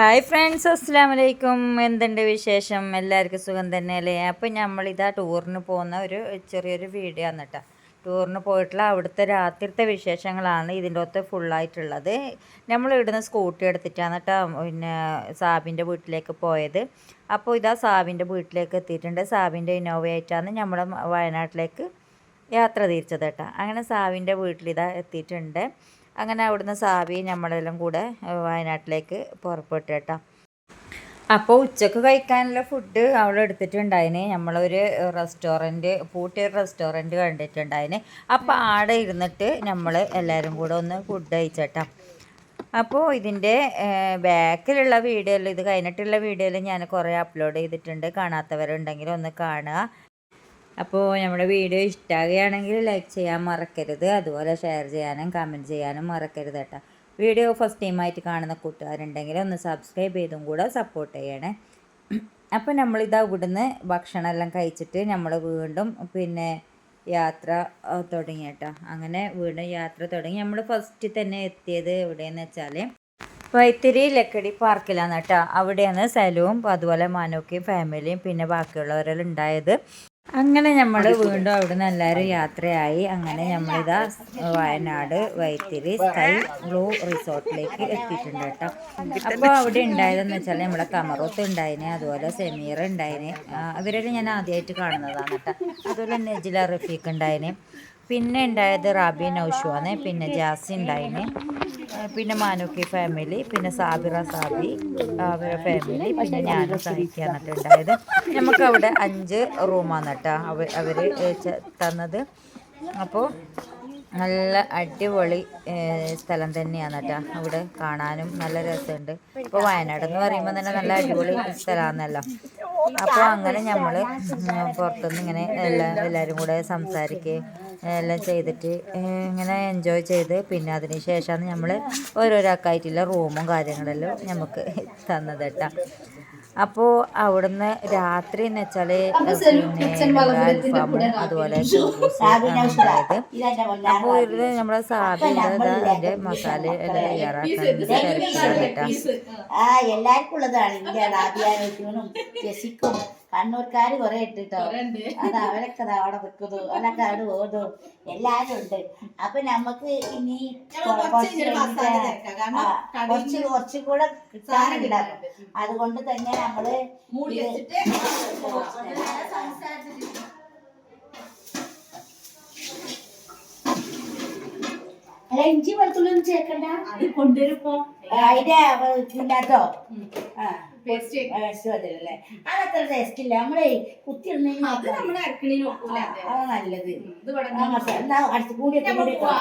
Hi friends അസ്സാം വലൈക്കും എന്തുണ്ട് വിശേഷം? എല്ലാവർക്കും സുഖം തന്നെയല്ലേ അപ്പം നമ്മളിതാ ടൂറിന് പോകുന്ന ഒരു ചെറിയൊരു വീഡിയോ ആണ് ടൂറിന് പോയിട്ടുള്ള അവിടുത്തെ രാത്രിത്തെ വിശേഷങ്ങളാണ് ഇതിന്റെ അകത്ത് ഫുള്ളായിട്ടുള്ളത് നമ്മൾ ഇവിടുന്ന് സ്കൂട്ടി എടുത്തിട്ടാണ് കേട്ടോ പിന്നെ സാബിന്റെ വീട്ടിലേക്ക് പോയത്. അപ്പോൾ ഇതാ സാബിന്റെ വീട്ടിലേക്ക് എത്തിയിട്ടുണ്ട്. സാബിന്റെ ഇന്നോവയായിട്ടാണ് നമ്മുടെ വയനാട്ടിലേക്ക് യാത്ര തിരിച്ചത് കേട്ടോ അങ്ങനെ സാവിന്റെ വീട്ടിലിതാ എത്തിയിട്ടുണ്ട്. അങ്ങനെ അവിടുന്ന് സാവി നമ്മളെല്ലാം കൂടെ വയനാട്ടിലേക്ക് പുറപ്പെട്ടു കേട്ടോ. അപ്പോൾ ഉച്ചയ്ക്ക് കഴിക്കാനുള്ള ഫുഡ് അവിടെ എടുത്തിട്ടുണ്ടായിന്. നമ്മളൊരു റെസ്റ്റോറന്റ് പൂട്ടിയ റെസ്റ്റോറന്റ് കണ്ടിട്ടുണ്ടായിന്. അപ്പോൾ ആടെ ഇരുന്നിട്ട് നമ്മൾ എല്ലാവരും കൂടെ ഒന്ന് ഫുഡ് കഴിച്ചേട്ടാ അപ്പോൾ ഇതിന്റെ ബാക്കിലുള്ള വീഡിയോയിൽ ഇത് കഴിഞ്ഞിട്ടുള്ള വീഡിയോയിൽ ഞാൻ കുറേ അപ്ലോഡ് ചെയ്തിട്ടുണ്ട്. കാണാത്തവരുണ്ടെങ്കിൽ ഒന്ന് കാണുക. അപ്പോൾ നമ്മുടെ വീഡിയോ ഇഷ്ടമാകുകയാണെങ്കിൽ ലൈക്ക് ചെയ്യാൻ മറക്കരുത്. അതുപോലെ ഷെയർ ചെയ്യാനും കമന്റ് ചെയ്യാനും മറക്കരുത് കേട്ടോ. വീഡിയോ ഫസ്റ്റ് ടൈമായിട്ട് കാണുന്ന കൂട്ടുകാരുണ്ടെങ്കിൽ ഒന്ന് സബ്സ്ക്രൈബ് ചെയ്തും കൂടെ സപ്പോർട്ട് ചെയ്യണേ. അപ്പോൾ നമ്മളിതാ ഇവിടുന്ന് ഭക്ഷണമെല്ലാം കഴിച്ചിട്ട് നമ്മൾ വീണ്ടും പിന്നെ യാത്ര തുടങ്ങി കേട്ടോ. അങ്ങനെ വീണ്ടും യാത്ര തുടങ്ങി. നമ്മൾ ഫസ്റ്റ് തന്നെ എത്തിയത് എവിടെയെന്ന് വെച്ചാൽ വൈത്തിരി ലക്കടി പാർക്കിലാണ് കേട്ടോ. അവിടെയാണ് സലവും അതുപോലെ മാനോക്കിയും ഫാമിലിയും പിന്നെ ബാക്കിയുള്ളവരെല്ലാം ഉണ്ടായത്. അങ്ങനെ നമ്മൾ വീണ്ടും അവിടുന്ന് എല്ലാവരും യാത്രയായി. അങ്ങനെ നമ്മളിതാ വയനാട് വൈത്തിരി സ്കൈ ബ്ലൂ റിസോർട്ടിലേക്ക് എത്തിയിട്ടുണ്ട് കേട്ടോ. അപ്പോൾ അവിടെ ഉണ്ടായതെന്ന് വെച്ചാൽ നമ്മളെ കമറൂത്ത് ഉണ്ടായിന് അതുപോലെ സെമീർ ഉണ്ടായിന്. അവരെല്ലാം ഞാൻ ആദ്യമായിട്ട് കാണുന്നതാണ് കേട്ടോ. അതുപോലെ നെജില റഫീഖ് ഉണ്ടായിന്. പിന്നെ ഉണ്ടായത് റാബി നൗഷുവാണ്. പിന്നെ ജാസി ഉണ്ടായിന്. പിന്നെ മാനുക്കി ഫാമിലി പിന്നെ സാബിറ സാബി അവരുടെ ഫാമിലി പിന്നെ ഞാൻ സഹിക്കുക ഉണ്ടായത്. നമുക്ക് അവിടെ അഞ്ച് റൂമാണ് കേട്ടോ അവർ അവർ തന്നത്. അപ്പോൾ നല്ല അടിപൊളി സ്ഥലം തന്നെയാണ് കേട്ടോ അവിടെ കാണാനും നല്ല രസമുണ്ട്. ഇപ്പോൾ വയനാട് എന്ന് പറയുമ്പോൾ തന്നെ നല്ല അടിപൊളി സ്ഥലമാണല്ലോ അപ്പോൾ അങ്ങനെ നമ്മൾ പുറത്തുനിന്ന് ഇങ്ങനെ എല്ലാ എല്ലാവരും കൂടെ സംസാരിക്കുകയും എല്ലാം ചെയ്തിട്ട് ഇങ്ങനെ എൻജോയ് ചെയ്ത് പിന്നെ അതിന് ശേഷമാണ് നമ്മൾ ഓരോരാൾക്കായിട്ടുള്ള റൂമും കാര്യങ്ങളെല്ലാം നമുക്ക് തന്നത് കേട്ടോ. അപ്പോൾ അവിടുന്ന് രാത്രി എന്ന് വെച്ചാൽ പിന്നെ അൽഫാമും അതുപോലെ ഉണ്ടായത്. അപ്പോൾ ഇത് നമ്മുടെ സാബി അതിന്റെ മസാല എല്ലാം തയ്യാറാക്കാൻ തിരക്കിലാണ് കേട്ടോ ആ എല്ലാവർക്കും ഉള്ളതാണ്. ജെസിക്കും കണ്ണൂർക്കാര് കുറെ കേട്ടോ അത് അവരൊക്കെ അവിടെ നിൽക്കുന്നു അവരൊക്കെ അവിടെ ഓതും എല്ലാരും ഉണ്ട്. അപ്പൊ നമുക്ക് ഇനി കുറച്ച് കുറച്ച് കൂടെ കിട്ടാനുണ്ടാവും അതുകൊണ്ട് തന്നെ നമ്മൾ അല്ല ഇഞ്ചി വെളുത്തുള്ളി ഒന്നും ചേർക്കണ്ട. അത്. കൊണ്ടുവരുമ്പോ. അതിന്റെ ഇല്ലാത്തോ ആ. അല്ലേ അതത്ര ടേസ്റ്റ് ഇല്ല? നമ്മളെ കുത്തിയിടുന്നതിന് അത് നമ്മൾ അരക്കണിന് നോക്കൂല അതെ. അതാ നല്ലത്. ഇത് ഇവിടെ ആ മസാല. എന്താ അടുത്ത് മൂടിയൊക്കെ ഞാൻ മൂടിയൊക്കെ പോവാ.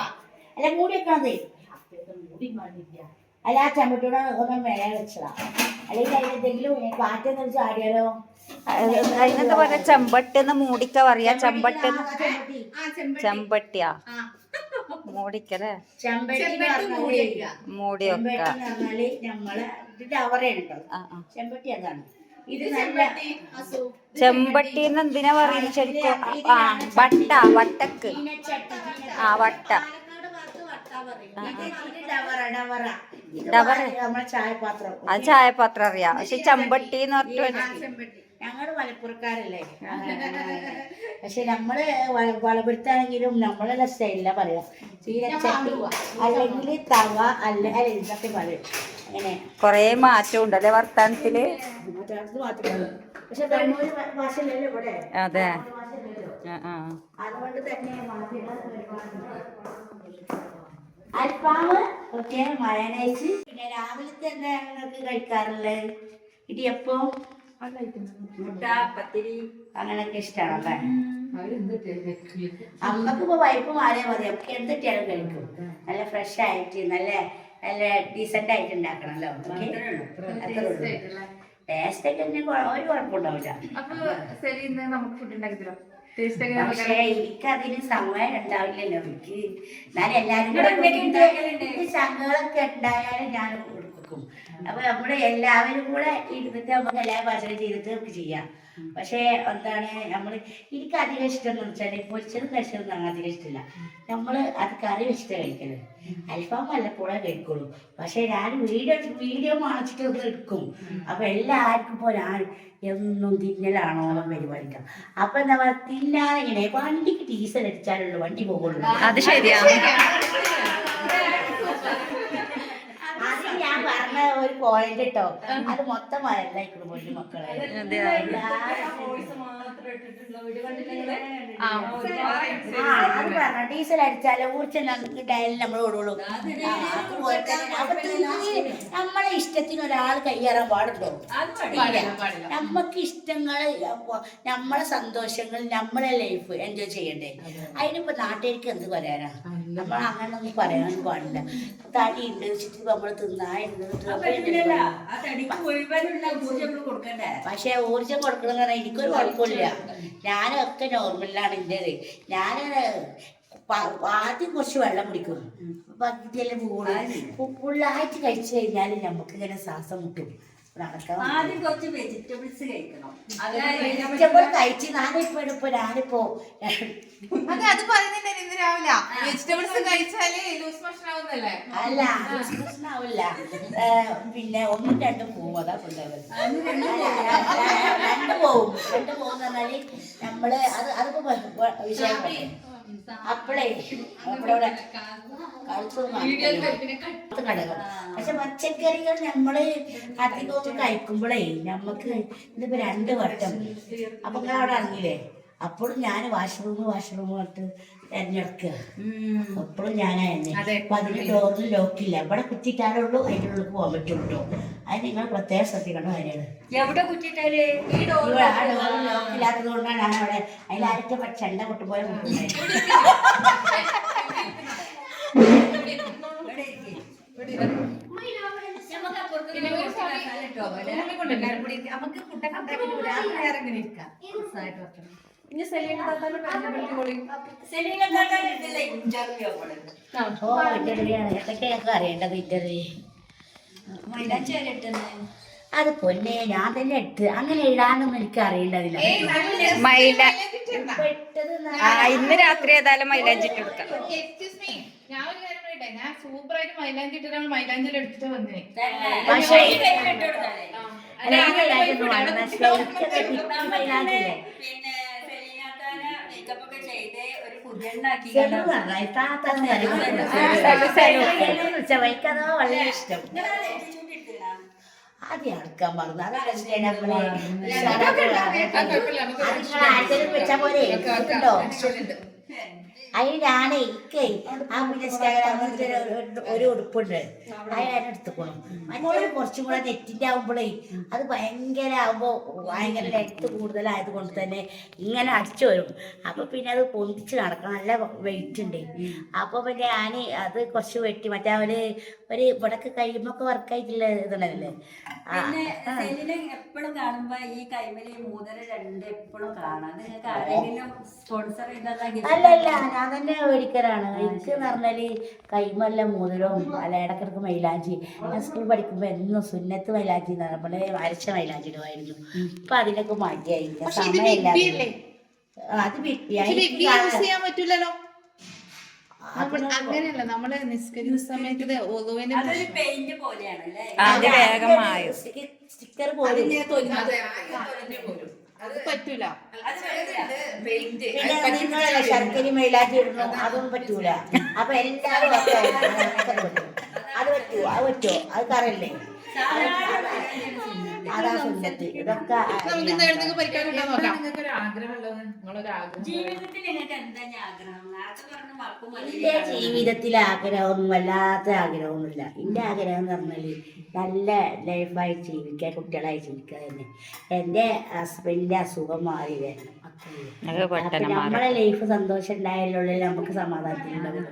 അല്ല മൂടിയൊക്കെ മുടി കാണില്ല. അല്ല ആ ചമ്മട്ടൂടെ ഒന്ന് മേലെ വെച്ചതാ. അല്ലെങ്കിൽ അതിലെന്തെങ്കിലും കാറ്റെന്ന് വെച്ച് ആടിയാലോ അതിനെന്താ പറയാ? ചെമ്പട്ടെന്ന് മൂടിക്ക പറയാ. ചെമ്പട്ട്. ചെമ്പട്ടിയാ. മൂടിക്കല്ലേ? മൂടി മൂടിയൊക്കെ നമ്മൾ ഇതിന്റെ. ചെമ്പട്ടി അതാണ്. ഇത് ഇത് നല്ല ചെമ്പട്ടി, അസു. ഇത് എന്ന് എന്തിനാ പറയുന്നത് ശരിക്കും? ആ വട്ട വട്ടക്ക്. ആ വട്ട. ഡവറ. ചായപാത്രം. ആ ചായപാത്രം അറിയാം. പക്ഷെ ചെമ്പട്ടി എന്ന് പറഞ്ഞിട്ട്. ഞങ്ങൾ മലപ്പുറക്കാരല്ലേ? പക്ഷെ നമ്മൾ വ- വളപുരത്താണെങ്കിലും നമ്മളെ സ്റ്റൈലില്ല പറയാ. ചീരച്ചട്ടി അല്ലെങ്കിൽ തവ അല്ല അല്ല ഇതൊക്കെ പറയും. അങ്ങനെ. കൊറേ മാറ്റം ഉണ്ടല്ലേ വർത്താനത്തിൽ അത്. പക്ഷെ കണ്ണൂര് ഭാഷയിലല്ലേ ഇവിടെ. അതുകൊണ്ട് തന്നെ അൽഫാമ് ഒക്കെ മയനൈസ് പിന്നെ രാവിലത്തെ എന്താ ഞങ്ങൾക്ക് കഴിക്കാറുള്ളത്? ഇടിയപ്പം. മുട്ട പത്തിരി അങ്ങനെയൊക്കെ ഇഷ്ടമാണല്ലേ അമ്മയ്ക്ക് ഇപ്പൊ വൈപ്പ് മാറിയാൽ മതി. നമുക്ക് എന്തിട്ടാലും കഴിക്കും. നല്ല ഫ്രഷ് ആയിട്ട് നല്ല നല്ല ഡീസെന്റ് ആയിട്ട് ഉണ്ടാക്കണല്ലോ ടേസ്റ്റ് ഒക്കെ ഒരു കുഴപ്പമുണ്ടാവില്ല. ശരി ഇന്ന് നമുക്ക് ഫുഡ് ഉണ്ടാക്കി ടേസ്റ്റ് ഒക്കെ പക്ഷേ എനിക്കതിന് സമയം ഉണ്ടാവില്ലല്ലോ. എനിക്ക് എന്നാലും? കൂടെ സംഘങ്ങളൊക്കെ ഉണ്ടായാലും ഞാൻ കൊടുക്കും. അപ്പൊ നമ്മൾ എല്ലാവരും കൂടെ ഇരുന്നിട്ട് നമുക്ക് എല്ലാ പാചകം ചെയ്തിട്ട് നമുക്ക് ചെയ്യാം. പക്ഷേ എന്താണ് നമ്മൾ എനിക്ക് അധികം ഇഷ്ടം എന്ന് വെച്ചാൽ പൊരിച്ചതും കഴിച്ചതും അങ്ങനെ അധികം ഇഷ്ടമില്ല. നമ്മൾ അത് കറി വെച്ചിട്ട് കഴിക്കരുത് അൽഫാം വല്ലപ്പോഴേ കഴിക്കുള്ളൂ. പക്ഷേ ഞാൻ വീഡിയോ വീഡിയോ കാണിച്ചിട്ട് ഇത് എടുക്കും. അപ്പൊ എല്ലാവർക്കും ഇപ്പോൾ ഞാൻ എന്നും തിന്നലാണോ പരിപാടിക്കാം അപ്പൊ എന്താ പറയുക തിന്നാനെങ്ങനെ വണ്ടിക്ക് ഡീസൽ അടിച്ചാലുള്ളൂ വണ്ടി പോകുള്ളൂ അത് ശരിയാ. അത് ഞാൻ പറഞ്ഞ ഒരു പോയിന്റ് കേട്ടോ അത് മൊത്തം വയറിലായിക്കണം പൊന്നു മക്കളെ. അത് പറഞ്ഞ. ഡീസൽ അടിച്ചാലോ ഊർജം ഡയലിൽ നമ്മൾ ഓടുള്ളൂ. നമ്മളെ ഇഷ്ടത്തിന് ഒരാൾ കയ്യേറാൻ പാടുള്ളൂ നമ്മക്ക്. നമുക്ക് ഇഷ്ടങ്ങൾ നമ്മളെ സന്തോഷങ്ങൾ നമ്മളെ ലൈഫ് എൻജോയ് ചെയ്യണ്ടേ? അതിനിപ്പോ നാട്ടുകാർക്ക് എന്ത് പറയാനാ? നമ്മൾ അങ്ങനെ ഒന്നും പറയാനൊന്നും പാടില്ല. തടി ഉണ്ട് വെച്ചിട്ട് നമ്മൾ തിന്നായിരുന്നു പക്ഷെ ഊർജം കൊടുക്കണം പറഞ്ഞാൽ എനിക്കൊരു കുഴപ്പമില്ല. ഞാനൊക്കെ നോർമലിലാണ് എന്റെ ഞാൻ ആദ്യം കുറച്ച് വെള്ളം കുടിക്കും. പകുതിയെല്ലാം പോകും ഫുള്ളായിട്ട് കഴിച്ചു കഴിഞ്ഞാൽ നമുക്ക് ഇങ്ങനെ ശ്വാസം മുട്ടും. ആദ്യം കുറച്ച് വെജിറ്റബിൾസ് കഴിക്കണം. വെജിറ്റബിൾ കഴിച്ച് ഞാനിപ്പോ ഇപ്പൊ ഞാനിപ്പോ അതെ അത് പറയുന്നില്ല ഇന്ന് രാവിലെ വെജിറ്റബിൾസ് കഴിച്ചാൽ ലൂസ് മോഷൻ ആവുന്നല്ലേ അല്ല പ്രശ്നമാവില്ല പിന്നെ ഒന്നും രണ്ടും പോവും അതാ കൊണ്ടുപോകുന്നത് രണ്ട് പോവും. രണ്ട് പോകുന്ന പറഞ്ഞാൽ നമ്മൾ അത് അതിപ്പോ വിഷയം. അപ്പളേ അപ്പളവിടെ ഘടകം പക്ഷെ പച്ചക്കറികൾ നമ്മൾ അധികം കഴിക്കുമ്പോഴേ നമുക്ക് ഇതിപ്പോ രണ്ട് വട്ടം. അപ്പൊ നിങ്ങളവിടെ ഇറങ്ങിയില്ലേ? അപ്പോഴും ഞാൻ വാഷ്റൂം വാഷ്റൂം ആയിട്ട് തെരഞ്ഞെടുക്കുക അപ്പോഴും ഞാനാ തന്നെ. അപ്പൊ അതിന് ഡോറിൽ ലോക്കില്ല ഇവിടെ കുത്തിയിട്ടാലേ ഉള്ളൂ അതിന്റെ ഉള്ളിൽ പോകാൻ പറ്റുള്ളൂ അത് നിങ്ങൾ പ്രത്യേകം ശ്രദ്ധിക്കേണ്ട കാര്യമാണ്. എവിടെ കുറ്റിട്ടാൽ ഈ ആ ഡോറിൽ ലോക്കില്ലാത്തത് കൊണ്ടാണ് ഞാൻ അവിടെ അതിലാരൊക്കെ ചെണ്ട കൊട്ടുപോലെ കൊണ്ടുപോയത് പിന്നെ ഒരു സമയം ഭൂമി ഇനി സെലീന താത്താന്റെ ഓ ഇന്റർവ്യൂയാണ് എന്തൊക്കെ ഞങ്ങൾക്ക് അറിയേണ്ടത് ഇന്റർവ്യൂ അത് പൊന്നെ ഞാൻ തന്നെ എട്ട് അങ്ങനെ എഴുതാനൊന്നും എനിക്ക് അറിയേണ്ടതില്ല. ഇന്ന് രാത്രി ഏതായാലും മൈലാഞ്ചി കൊടുക്കാം. ഞാൻ ഒരു കാര്യം പറയട്ടെ? ഞാൻ സൂപ്പർ ആയിട്ട് മൈലാഞ്ചി ഇട്ടിട്ടാണ് മൈലാഞ്ചിൽ എടുത്തിട്ട് വന്നേ. പക്ഷേ ആ, മേക്കപ്പ് ഒക്കെ ചെയ്ത് ഒരു പുതിയണ്ണാക്കി എനിക്കതാ വളരെ ഇഷ്ടം ആദ്യം അടക്കാൻ പറഞ്ഞു അതൊക്കെ ഇഷ്ടമാണ് നമ്മൾ അത് നിങ്ങൾ ആർക്കെങ്കിലും വെച്ചാ പോലെ ഉണ്ടോ അതിന് ഞാനേ ഇക്കേ ആ പിന്നെ ഒരു- ഉടുപ്പുണ്ട്. അത് മറ്റൊരു കുറച്ചും കൂടെ നെറ്റിന്റെ ആകുമ്പോഴേ അത് ഭയങ്കര ആവുമ്പോ ഭയങ്കര നെറ്റ് കൂടുതലായത് കൊണ്ട് തന്നെ ഇങ്ങനെ അടിച്ചു വരും. അപ്പൊ പിന്നെ അത് പൊന്തിച്ച് നടക്കണം. നല്ല വെയിറ്റ് ഉണ്ട്. അപ്പൊ പിന്നെ ഞാൻ അത് കുറച്ച് വെട്ടി മറ്റേ അവർ ഒരു ഇവിടൊക്കെ കഴിയുമ്പോ ഒക്കെ വർക്കായിട്ടുള്ള ഇതുണ്ടല്ലേ? എപ്പോഴും കാണുമ്പോ ഈ കൈമലി മൂന്നര രണ്ട് എപ്പോഴും കാണാം. നിങ്ങൾക്ക് ആരെങ്കിലും സ്പോൺസർ ചെയ്തതാ അല്ല അല്ല ഞാൻ തന്നെ മേടിക്കലാണ് എനിക്ക് എന്ന് പറഞ്ഞാൽ കൈമല്ല മോതിരവും അല്ല ഇടക്കിടക്ക് മൈലാഞ്ചി. ഞാൻ സ്കൂൾ പഠിക്കുമ്പോ എന്നും സുന്നത്ത് മൈലാഞ്ചി നമ്മളെ പറഞ്ഞപ്പോൾ വരച്ച മൈലാഞ്ചി ഇടുമായിരുന്നു. ഇപ്പൊ അതിനൊക്കെ മടിയായി. സമയമില്ല? അത് ചെയ്യാൻ അങ്ങനെയല്ല നമ്മൾ നിസ്കരിക്കുന്ന സമയത്ത് അത് സ്റ്റിക്കർ പോലും അത് പറ്റൂല. പിന്നെ നിങ്ങളല്ല ശർക്കരി മൈലാഞ്ചി ഇടുന്നു അതൊന്നും പറ്റൂല. അപ്പൊ എല്ലാവരും ഒക്കെ അതൊക്കെ പറ്റും. അത് പറ്റുമോ അത് അത് അതാ സുന്നത്ത് ഇതൊക്കെ ജീവിതത്തിൽ മക്കും എന്റെ ജീവിതത്തിലെ ആഗ്രഹമൊന്നും വല്ലാത്ത ആഗ്രഹമൊന്നുമില്ല എന്റെ ആഗ്രഹം എന്ന് പറഞ്ഞാൽ നല്ല ലൈഫായി ജീവിക്കുക കുട്ടികളായി ജീവിക്കുക തന്നെ. എന്റെ ഹസ്ബൻഡിന്റെ അസുഖം മാറി വരണം നമ്മളെ ലൈഫ് സന്തോഷം ഉണ്ടായാലുള്ള നമുക്ക് സമാധാനത്തിലുണ്ടാവും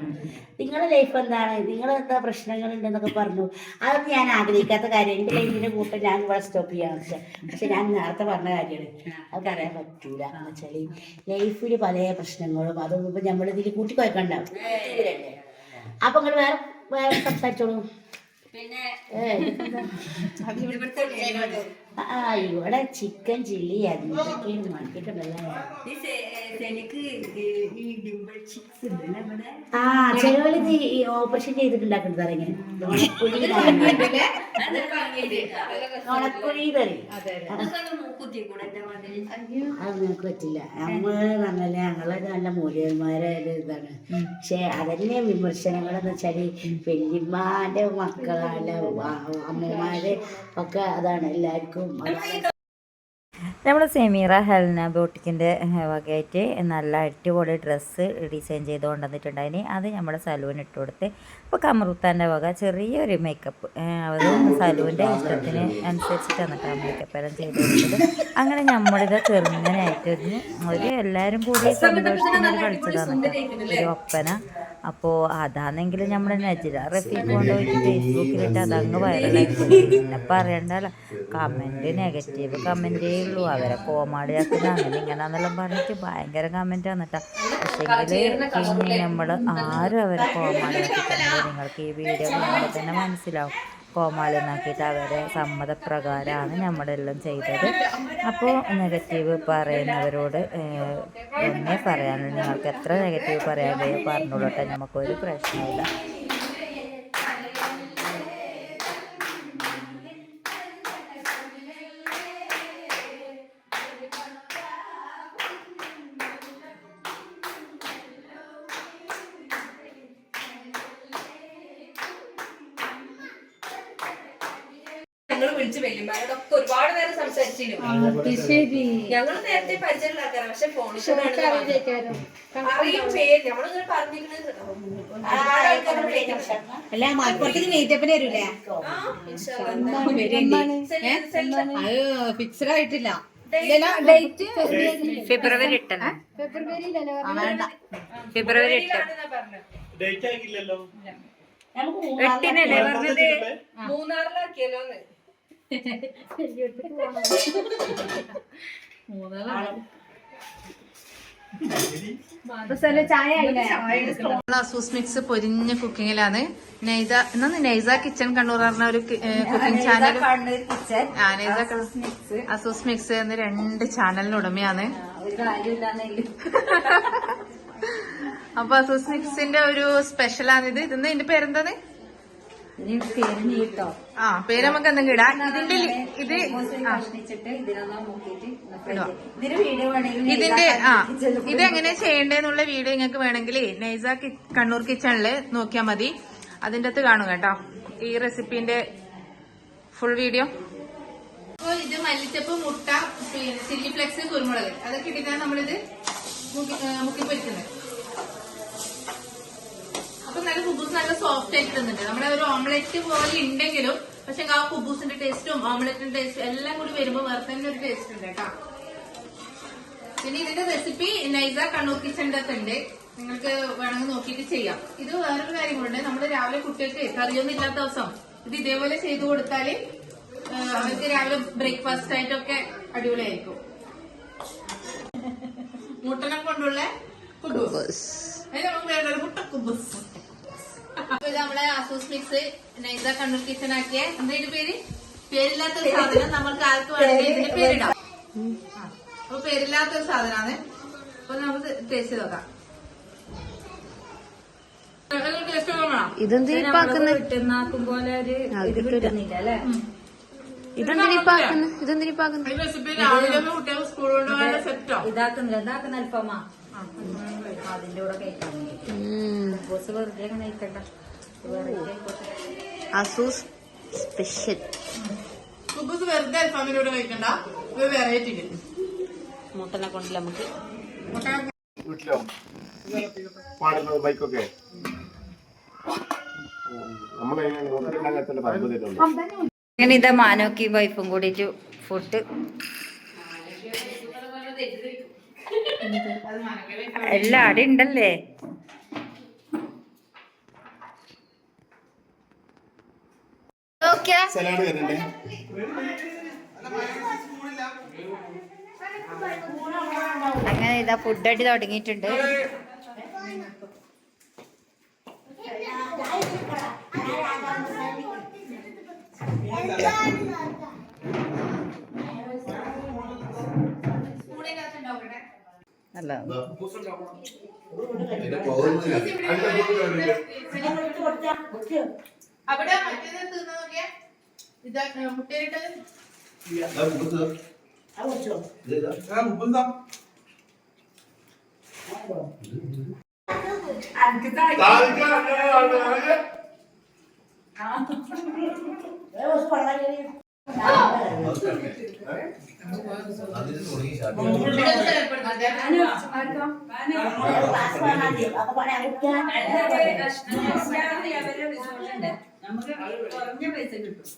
നിങ്ങളുടെ ലൈഫ് എന്താണ്? നിങ്ങൾ എന്താ പ്രശ്നങ്ങൾ ഉണ്ടെന്നൊക്കെ പറഞ്ഞു. അതൊന്നും ഞാൻ ആഗ്രഹിക്കാത്ത കാര്യം എന്റെ ലൈഫിന്റെ കൂട്ടം ഞാൻ ഇവിടെ സ്റ്റോപ്പ് ചെയ്യാന്ന് വെച്ചാൽ പക്ഷെ ഞാൻ നേരത്തെ പറഞ്ഞ കാര്യമാണ്. അത് അറിയാൻ പറ്റൂല. എന്ന് വെച്ചാൽ ലൈഫിൽ പല പ്രശ്നങ്ങളും അതൊന്നും ഇപ്പൊ നമ്മൾ ഇതിൽ കൂട്ടി കുഴക്കണ്ടാവും അപ്പൊ നിങ്ങൾ വേറെ വേറെ സംസാരിച്ചോളൂ. പിന്നെ? ഇവിടുത്തെ. ആ ഇവിടെ ചിക്കൻ ചില്ലി അതിനൊക്കെയാണ് മണിക്കിട്ടുണ്ടല്ലേ ആ ഈ ഓപ്പറേഷൻ ചെയ്തിട്ടുണ്ടാക്കുന്നത് അറിയാൻ നുണക്കുഴി അത് പറ്റില്ല. നമ്മൾ പറഞ്ഞാൽ ഞങ്ങളൊക്കെ നല്ല മൂല്യന്മാരെ ഇതാണ്. പക്ഷെ അതന്നെ വിമർശനങ്ങൾ എന്ന് വെച്ചാൽ വല്യമ്മാന്റെ മക്കളല്ല അമ്മമാര് ഒക്കെ അതാണ് എല്ലാവർക്കും നമ്മൾ സെമീറ ഹെൽന ബോട്ടിക്കിന്റെ വകയായിട്ട് നല്ല അടിപൊളി ഡ്രസ്സ് ഡിസൈൻ ചെയ്ത് കൊണ്ടുവന്നിട്ടുണ്ടായിന്. അത് നമ്മുടെ സലൂൺ ഇട്ട് കൊടുത്ത്. ഇപ്പോൾ കമറുത്താന്റെ വക ചെറിയൊരു മേക്കപ്പ് അത് സലൂന്റെ ഇഷ്ടത്തിന് അനുസരിച്ചിട്ടാണ് ആ മേക്കപ്പ് എല്ലാം ചെയ്ത് കൊടുത്തത്. അങ്ങനെ നമ്മളിത് ചെറുങ്ങനായിട്ട് ഒരു എല്ലാവരും കൂടി സന്തോഷത്തിന് കളിച്ചതാണ് ഒരു ഒപ്പന. അപ്പോൾ അതാണെങ്കിൽ നമ്മുടെ നജില റഫീഖ് കൊണ്ടുപോയിട്ട് ഫേസ്ബുക്കിലിട്ട് അതങ്ങ് വൈറലായി. പിന്നെ പറയണ്ടല്ലോ കമന്റ് നെഗറ്റീവ് കമന്റേ ഉള്ളൂ. അവരെ കോമാളിയാക്കുന്ന അങ്ങനെ ഇങ്ങനെന്നെല്ലാം പറഞ്ഞിട്ട് ഭയങ്കര കമന്റ് വന്നിട്ടാ പക്ഷേങ്കിൽ പിന്നെ നമ്മൾ ആരും അവരെ കോമാളിയാക്കിയിട്ടുണ്ട് നിങ്ങൾക്ക് ഈ വീഡിയോ കാണുമ്പോൾ തന്നെ മനസ്സിലാവും. കോമാളി എന്നാക്കിയിട്ട് അവരെ സമ്മതപ്രകാരമാണ് നമ്മളെല്ലാം ചെയ്തത്. അപ്പോൾ നെഗറ്റീവ് പറയുന്നവരോട് എന്നെ പറയാനുള്ളൂ. നിങ്ങൾക്ക് എത്ര നെഗറ്റീവ് പറയാൻ കഴിയും പറഞ്ഞോളട്ടെ നമുക്കൊരു പ്രശ്നമില്ല ഞങ്ങൾ വിളിച്ച് വെല്ലുമാരോടൊക്കെ ഒരുപാട് നേരം സംസാരിച്ചിരുന്നു ഞങ്ങൾ നേരത്തെ പരിചയമുള്ള ആൾക്കാരാണ് പക്ഷെ ഫോണിൽ അറിയും പേര്. നമ്മളിങ്ങനെ പറഞ്ഞിരിക്കുന്നത് അത് ഫിക്സഡ് ആയിട്ടില്ല. ഫെബ്രുവരി എട്ടന. ഫെബ്രുവരി എട്ട്. ഫെബ്രുവരി പറഞ്ഞത്. ഡേറ്റ് ആക്കില്ലല്ലോ നമുക്ക് എട്ടിനല്ലേ പറഞ്ഞത്? മൂന്നാറിലാക്കിയല്ലോന്ന്. അസൂസ് മിക്സ് പൊരിഞ്ഞ കുക്കിങ്ങിലാണ്. നൈസ എന്നാ നൈസ കിച്ചൺ കണ്ണൂർ പറഞ്ഞ ഒരു കുക്കിംഗ് ചാനൽ അസൂസ് മിക്സ് എന്ന രണ്ട് ചാനലിന് ഉടമയാണ്. അപ്പൊ അസൂസ് മിക്സിന്റെ ഒരു സ്പെഷ്യലാണിത് ഇതിന്ന് ഇതിന്റെ പേരെന്താണ്? ആ പേര് നമുക്ക് എന്തെങ്കിലും ഇടാം. ഇതിന്റെ ഇത് ഇതിന്റെ ആ ഇത് എങ്ങനെ ചെയ്യണ്ടെന്നുള്ള വീഡിയോ നിങ്ങൾക്ക് വേണമെങ്കിൽ നൈസ കി- കണ്ണൂർ കിച്ചണിൽ നോക്കിയാൽ മതി. അതിന്റെ അകത്ത് കാണും കേട്ടോ. ഈ റെസിപ്പിന്റെ ഫുൾ വീഡിയോ അപ്പോ ഇത് മല്ലിച്ചപ്പ് മുട്ട പിന്നെ ചില്ലി ഫ്ലെക്സ് കുരുമുളക്. അതൊക്കെ ഇട്ടിട്ടാണ് നമ്മളിത് മുക്കി പൊരിക്കുന്നത് നല്ല കുബൂസ് നല്ല സോഫ്റ്റ് ആയിട്ട് തന്നിട്ട് നമ്മുടെ ഒരു ഓംലെറ്റ് പോലെ ഉണ്ടെങ്കിലും പക്ഷെ ആ കുബൂസിന്റെ ടേസ്റ്റും ഓംലെറ്റിന്റെ ടേസ്റ്റും എല്ലാം കൂടി വരുമ്പോൾ വേറെ തന്നെ ഒരു ടേസ്റ്റ് ഉണ്ട് കേട്ടോ. പിന്നെ ഇതിന്റെ റെസിപ്പി നൈസ കണ്ണൂർ കിച്ചന്റെ തന്നെ ഉണ്ട് നിങ്ങൾക്ക് വേണമെങ്കിൽ നോക്കിയിട്ട് ചെയ്യാം. ഇത് വേറൊരു കാര്യം കൂടെ നമ്മൾ രാവിലെ കുട്ടികൾക്ക് കറിയൊന്നും ഇല്ലാത്ത ദിവസം ഇത് ഇതേപോലെ ചെയ്തു കൊടുത്താൽ ആ, അവർക്ക് രാവിലെ ബ്രേക്ക്ഫാസ്റ്റ് ആയിട്ടൊക്കെ അടിപൊളിയായിരിക്കും. മുട്ടനം കൊണ്ടുള്ള കുബൂസ്. അതിന് നമുക്ക് വേണ്ട മുട്ട കുബൂസ് അപ്പൊ ഇത് നമ്മളെ അസൂസ് മിക്സ് നൈസ കണ്ണൂർ കിച്ചൺ ആക്കിയ. എന്താ ഇതിന്റെ പേര്? പേരില്ലാത്തൊരു സാധനം നമ്മൾക്ക് ആർക്ക് വേണമെങ്കിൽ ഇതിന്റെ പേരിടാം. അപ്പൊ പേരില്ലാത്തൊരു സാധനമാണ് അപ്പൊ നമുക്ക് ടേസ്റ്റ് നോക്കാം. കിട്ടുന്നാക്കും പോലെ ഒരു ഇത് കിട്ടുന്നില്ല അല്ലേ? ഇതാക്കുന്നില്ല. ഇതാക്കുന്ന അല്പമാ അസൂസ് സ്പെഷ്യൽ കുബൂസ് വെറുതെ അൽഫാമിലൂടെ കഴിക്കണ്ട. ഇത് വെറൈറ്റി മുട്ടനെ കൊണ്ട് നമുക്ക് വീട്ടിലോ? പാടുന്നത് ബൈക്കൊക്കെ? അങ്ങനെ ഇതാ മാനോക്കി വൈഫും കൂടിയിട്ട് ഫുഡ് എല്ലാം അവിടെ ഉണ്ടല്ലേ? സലാഡ് അങ്ങനെ ഇതാ ഫുഡ് അടി തുടങ്ങിയിട്ടുണ്ട്. അല്ല അവിടെ മറ്റേത് തിന്നു നോക്കിയാ. ഇതാ മുട്ടയിലിട്ടത് അപ്പൊ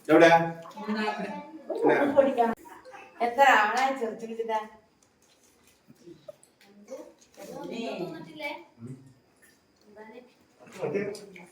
എവിടെ എത്ര ആളെ ചെറുച്ചിട്ടാ ഓക്കെ